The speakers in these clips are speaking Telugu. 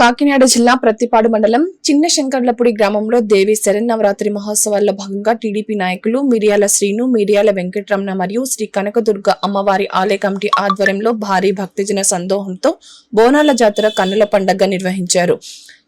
కాకినాడ జిల్లా ప్రత్తిపాడు మండలం చిన్న శంకర్లపూడి గ్రామంలో దేవి శరన్నవరాత్రి మహోత్సవాల్లో భాగంగా టీడీపీ నాయకులు మిరియాల శ్రీను మిరియాల వెంకటరమణ మరియు శ్రీ కనకదుర్గ అమ్మవారి ఆలయ కమిటీ ఆధ్వర్యంలో భారీ భక్తిజన సందోహంతో బోనాల జాతర కన్నుల పండగ నిర్వహించారు.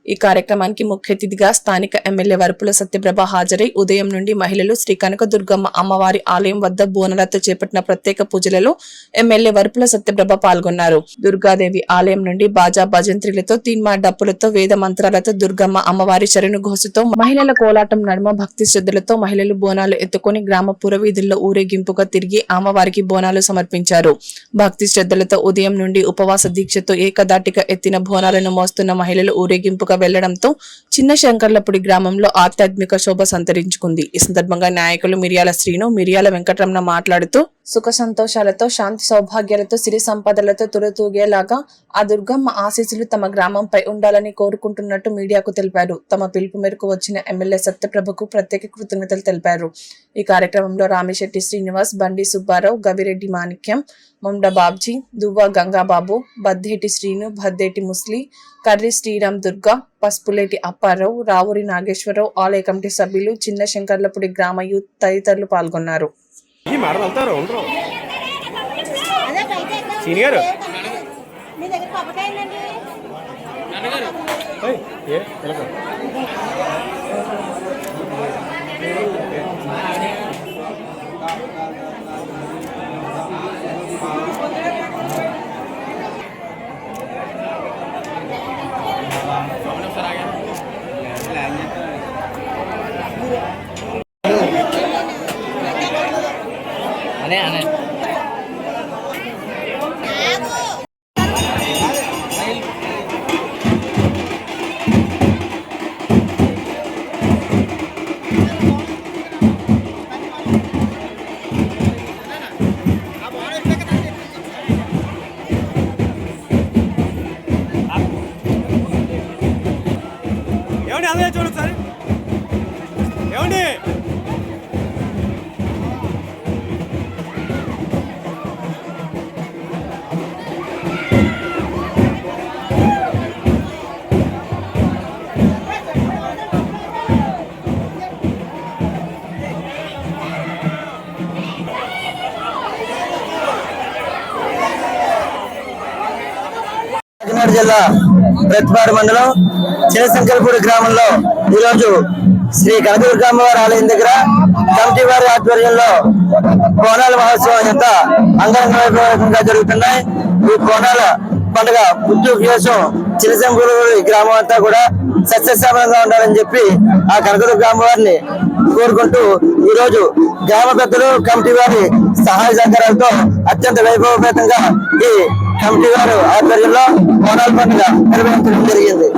ఈ కార్యక్రమానికి ముఖ్య అతిథిగా స్థానిక ఎమ్మెల్యే వరపుల సత్యప్రభ హాజరై ఉదయం నుండి మహిళలు శ్రీ కనకదుర్గమ్మ అమ్మవారి ఆలయం వద్ద బోనాలతో చేపట్టిన ప్రత్యేక పూజలలో ఎమ్మెల్యే వరపుల సత్యప్రభ పాల్గొన్నారు. దుర్గాదేవి ఆలయం నుండి బాజా భజంత్రిలతో తీన్మా డప్పులతో వేద మంత్రాలతో దుర్గమ్మ అమ్మవారి చరణు ఘోషతో మహిళల కోలాటం నడుమ భక్తి శ్రద్ధలతో మహిళలు బోనాలు ఎత్తుకొని గ్రామ పురవీధుల్లో ఊరేగింపుగా తిరిగి అమ్మవారికి బోనాలు సమర్పించారు. భక్తి శ్రద్ధలతో ఉదయం నుండి ఉపవాస దీక్షతో ఏకదాటిగా ఎత్తిన బోనాలను మోస్తున్న మహిళలు ఊరేగింపుగా వెళ్ళడంతో చిన్న శంకర్లపూడి గ్రామంలో ఆధ్యాత్మిక శోభ సంతరించుకుంది. ఈ సందర్భంగా నాయకులు మిరియాల శ్రీను మిరియాల వెంకటరమణ మాట్లాడుతూ సుఖ సంతోషాలతో శాంతి సౌభాగ్యాలతో సిరి సంపదలతో తురతూగేలాగా ఆ దుర్గమ్మ ఆశీస్సులు తమ గ్రామంపై ఉండాలని కోరుకుంటున్నట్టు మీడియాకు తెలిపారు. తమ పిలుపు మేరకు వచ్చిన ఎమ్మెల్యే సత్యప్రభకు ప్రత్యేక కృతజ్ఞతలు తెలిపారు. ఈ కార్యక్రమంలో రామిశెట్టి శ్రీనివాస్ బండి సుబ్బారావు గవిరెడ్డి మాణిక్యం మొండ బాబ్జీ దువ్వ గంగాబాబు బద్దేటి శ్రీను భద్దేటి ముస్లి కర్రి శ్రీరామ్ దుర్గా పసుపులేటి అప్పారావు రావురి నాగేశ్వరరావు ఆలయ కమిటీ సభ్యులు చిన్న శంకర్లపూడి గ్రామ యూత్ తదితరులు పాల్గొన్నారు 等一 కాకినాడ జిల్లా ప్రతిపాడు మండలం చిన్నశంకరపూడి గ్రామంలో ఈరోజు శ్రీ కనకదుర్గమ్మవారి ఆలయం దగ్గర కమిటీ వారి ఆధ్వర్యంలో కోణాల మహోత్సవం ఎంత అంగరంగ వైభవంగా జరుగుతున్నాయి. ఈ కోణాల పండుగ పుట్టు కోసం చిన్నశంకరపూడి గ్రామం అంతా కూడా సస్యశ్యామలంగా ఉండాలని చెప్పి ఆ కనకదుర్గ అమ్మవారిని కోరుకుంటూ ఈ రోజు గ్రామ పెద్దలు కమిటీ వారి సహాయ సహకారాలతో అత్యంత వైభవపేతంగా ఈ కమిటీ వారు ఆధ్వర్యంలో బోనాల పండుగ నిర్వహించడం జరిగింది.